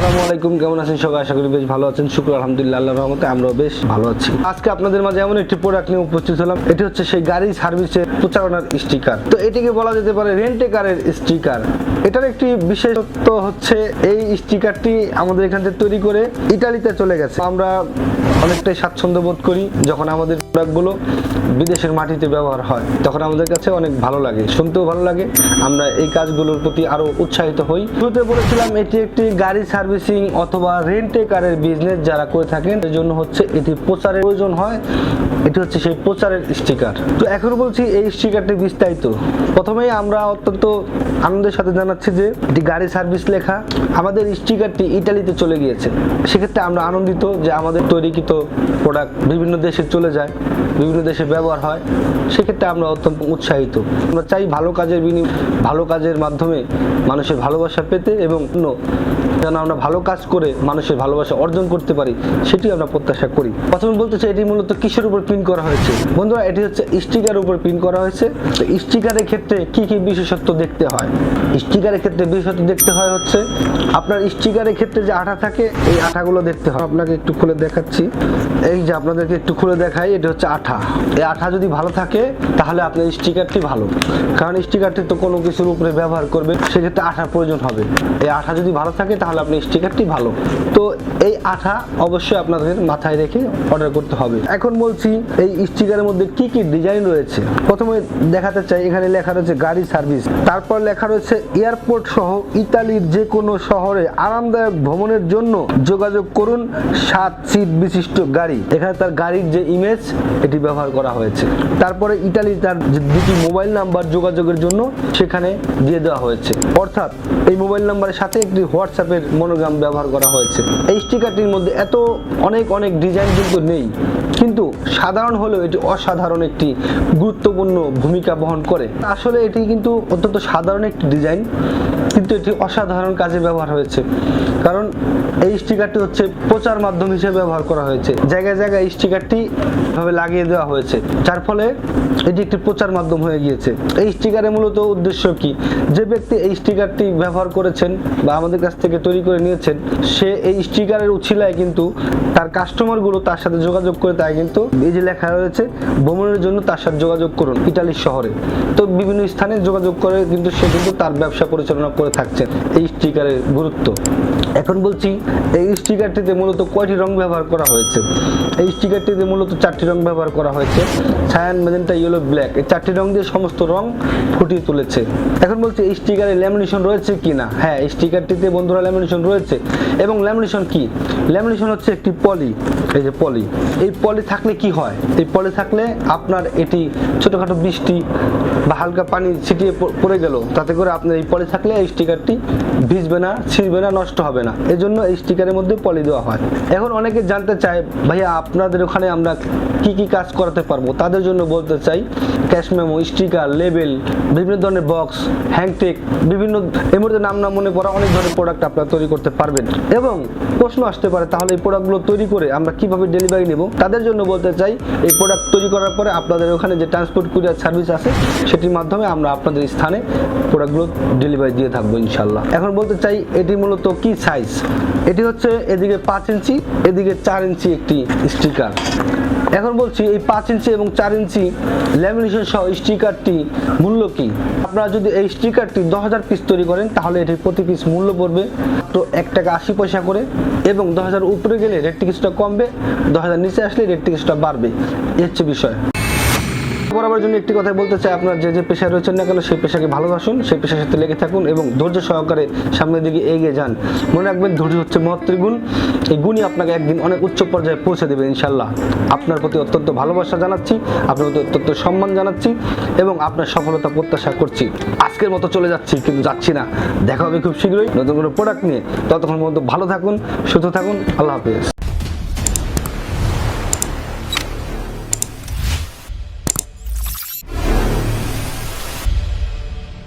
আসসালামু আলাইকুম, কেমন আছেন সবাই? আশা করি বেশ ভালো আছেন। শুক্র, আলহামদুলিল্লাহ, আল্লাহর রহমতে আমরাও বেশ ভালো আছি। আজকে আপনাদের মাঝে এমন একটি প্রোডাক্ট নিয়ে উপস্থিত হলাম। এটি হচ্ছে সেই গাড়ি সার্ভিসের প্রচারণার স্টিকার তো এটিকে বলা যেতে পারে রেন্টে কারের স্টিকার এটার একটি বিশেষত্ব হচ্ছে এই স্টিকারটি আমাদের এখান থেকে তৈরি করে ইটালিতে চলে গেছে। আমরা অনেকটাই স্বাচ্ছন্দ্য বোধ করি যখন আমাদের প্রোডাক্টগুলো বিদেশের মাটিতে ব্যবহার হয়। তখন আমাদের কাছে অনেক ভালো লাগে, শুনতেও ভালো লাগে। আমরা এই কাজগুলোর প্রতি আরও উৎসাহিত হই। শুরুতে বলেছিলাম এটি একটি গাড়ি সার্ভিসিং অথবা রেন্টে কারের বিজনেস যারা করে থাকেন, এর জন্য হচ্ছে এটি প্রচারের প্রয়োজন হয়। এটি হচ্ছে সেই প্রচারের স্টিকার তো এখন বলছি, এই স্টিকারটি বিস্তারিত। প্রথমেই আমরা অত্যন্ত আনন্দের সাথে জানাচ্ছি যে, এটি গাড়ি সার্ভিস লেখা। আমাদের স্টিকারটি ইটালিতে চলে গিয়েছে। সেক্ষেত্রে আমরা আনন্দিত যে আমাদের তৈরিকৃত প্রোডাক্ট বিভিন্ন দেশে চলে যায়, বিভিন্ন দেশে ব্যবহার হয়। সেক্ষেত্রে আমরা অত্যন্ত উৎসাহিত। আমরা চাই ভালো কাজের বিনি ভালো কাজের মাধ্যমে মানুষের ভালোবাসা পেতে এবং যেন আমরা ভালো কাজ করে মানুষের ভালোবাসা অর্জন করতে পারি, সেটি আমরা প্রত্যাশা করি। প্রথমে বলতে চাই, এটি মূলত কিসের উপর প্রিন্ট করা হয়েছে? বন্ধুরা, এটি হচ্ছে স্টিকার উপর প্রিন্ট করা হয়েছে। তো স্টিকারের ক্ষেত্রে কি কি বিশেষত্ব দেখতে হয়? স্টিকারের ক্ষেত্রে বিশেষত্ব দেখতে হয় হচ্ছে, আপনার স্টিকারের ক্ষেত্রে যে আঠা থাকে, এই আঠাগুলো দেখতে হয়। আপনাকে একটু খুলে দেখাচ্ছি। এই যে আপনাদেরকে একটু খুলে দেখাই, এটা হচ্ছে আঠা। এই আঠা যদি ভালো থাকে, তাহলে আপনার স্টিকারটি ভালো। কারণ স্টিকারটি তো কোনো কিছুর উপরে ব্যবহার করবে, সেক্ষেত্রে আঠার প্রয়োজন হবে। এই আঠা যদি ভালো থাকে, তাহলে আপনি স্টিকারটি ভালো। তো এই আঠা অবশ্যই আপনাদের মাথায় রেখে অর্ডার করতে হবে। এখন বলছি, এই স্টিকারের মধ্যে কি কি ডিজাইন রয়েছে? প্রথমে দেখাতে চাই, এখানে লেখা রয়েছে গাড়ি সার্ভিস তারপর লেখা রয়েছে এয়ারপোর্ট সহ ইতালির যে কোনো শহরে আরামদায়ক ভ্রমণের জন্য যোগাযোগ করুন সাত সিট বিশিষ্ট গাড়ি। এখানে তার গাড়ির যে ইমেজ এটি ব্যবহার করা হয়েছে। তারপরে ইতালি তার দুটি মোবাইল নাম্বার যোগাযোগের জন্য সেখানে দিয়ে দেওয়া হয়েছে। অর্থাৎ এই মোবাইল নাম্বারের সাথে একটি হোয়াটসঅ্যাপের মনোগ্রাম ব্যবহার করা হয়েছে। এই স্টিকারটির মধ্যে এত অনেক অনেক ডিজাইন কিন্তু নেই। সাধারণ হলেও এটি অসাধারণ একটি গুরুত্বপূর্ণ ভূমিকা বহন করে। আসলে এটি কিন্তু অত্যন্ত সাধারণ একটি ডিজাইন, কিন্তু এটি অসাধারণ কাজে ব্যবহার হয়েছে। কারণ এই স্টিকারটি হচ্ছে প্রচার মাধ্যম হিসেবে ব্যবহার করা হয়েছে। জায়গায় জায়গায় এই স্টিকারটি ভাবে লাগিয়ে দেওয়া হয়েছে। যার ফলে এটি একটি প্রচার মাধ্যম হয়ে গিয়েছে। এই স্টিকারের মূলত উদ্দেশ্য কি? যে ব্যক্তি এই স্টিকারটি ব্যবহার করেছেন বা আমাদের কাছ থেকে তৈরি করে নিয়েছেন, সে এই স্টিকারের উছিলায় কিন্তু তার কাস্টমারগুলো তার সাথে যোগাযোগ করে তাই কিন্তু এই যে লেখা রয়েছে, ভ্রমণের জন্য তার সাথে যোগাযোগ করুন ইটালির শহরে। তো বিভিন্ন স্থানে যোগাযোগ করে কিন্তু সে কিন্তু তার ব্যবসা পরিচালনা করে থাকছেন এই স্টিকারের গুরুত্ব। এখন বলছি, এই স্টিকারটিতে মূলত কয়টি রং ব্যবহার করা হয়েছে? এই স্টিকারটিতে মূলত চারটি রং ব্যবহার করা হয়েছে, ছায়ান, মেজেন্টা, ইয়েলো, ব্ল্যাক। এই চারটি রং দিয়ে সমস্ত রং ফুটিয়ে তুলেছে। এখন বলছি, এই স্টিকারে ল্যামিনেশন রয়েছে কি না? হ্যাঁ এই স্টিকারটিতে বন্ধুরা ল্যামিনেশন রয়েছে। এবং ল্যামিনেশন কি? ল্যামিনেশন হচ্ছে একটি পলি, এই যে পলি। এই পলি থাকলে কি হয়? এই পলি থাকলে আপনার এটি ছোটোখাটো বৃষ্টি বা হালকা পানি ছিটিয়ে পড়ে গেল। তাতে করে আপনার এই পলি থাকলে এই স্টিকারটি ভিজবে না, ছিঁড়বে না, নষ্ট হবে না। এই জন্য এই স্টিকারের মধ্যে পলি দেওয়া হয়। এখন অনেকে জানতে চায়, ভাইয়া, আপনাদের ওখানে আমরা কি কি কাজ করাতে পারব? তাদের জন্য বলতে চাই, ক্যাশ মেমো, স্টিকার, লেবেল, বিভিন্ন ধরনের বক্স হ্যাংটেক বিভিন্ন, এই মুহূর্তে নাম না মনে পড়া অনেক ধরনের প্রোডাক্ট আপনারা তৈরি করতে পারবেন। এবং প্রশ্ন আসতে পারে, তাহলে এই প্রোডাক্টগুলো তৈরি করে আমরা কীভাবে ডেলিভারি নেব? তাদের জন্য বলতে চাই, এই প্রোডাক্ট তৈরি করার পরে আপনাদের ওখানে যে ট্রান্সপোর্ট কুরিয়ার সার্ভিস আছে, সেটির মাধ্যমে আমরা আপনাদের স্থানে প্রোডাক্টগুলো ডেলিভারি দিয়ে থাকব ইনশাল্লাহ এখন বলতে চাই, এটি মূলত কি সাইজ এটি হচ্ছে এদিকে পাঁচ ইঞ্চি, এদিকে চার ইঞ্চি একটি স্টিকার এখন বলছি, এই পাঁচ ইঞ্চি এবং চার ইঞ্চি ল্যামিনেশন সহ স্টিকারটি মূল্য কি? আপনারা যদি এই স্টিকারটি দশ হাজার পিস তৈরি করেন, তাহলে এটির প্রতি পিস মূল্য পড়বে তো এক টাকা আশি পয়সা করে এবং দশ হাজার উপরে গেলে রেটটি কিছুটা কমবে। দশ হাজার নিচে আসলে রেটটি কিছুটা বাড়বে। এই হচ্ছে বিষয়। বরাবর জন্য একটি কথা বলতে চাই, আপনার যে যে পেশায় রয়েছেন না কেন, সেই পেশাকে ভালোবাসুন, সেই পেশার সাথে লেগে থাকুন এবং ধৈর্য সহকারে সামনের দিকে এগিয়ে যান। মনে রাখবেন, ধৈর্য হচ্ছে মহত্তর গুণ। এই গুণই আপনাকে একদিন অনেক উচ্চ পর্যায়ে পৌঁছে দেবে ইনশাল্লাহ আপনার প্রতি অত্যন্ত ভালোবাসা জানাচ্ছি, আপনার প্রতি অত্যন্ত সম্মান জানাচ্ছি এবং আপনার সফলতা প্রত্যাশা করছি। আজকের মতো চলে যাচ্ছি, কিন্তু যাচ্ছি না। দেখা হবে খুব শীঘ্রই নতুন কোনো প্রোডাক্ট নিয়ে। ততক্ষণ পর্যন্ত ভালো থাকুন, সুস্থ থাকুন। আল্লাহ হাফিজ।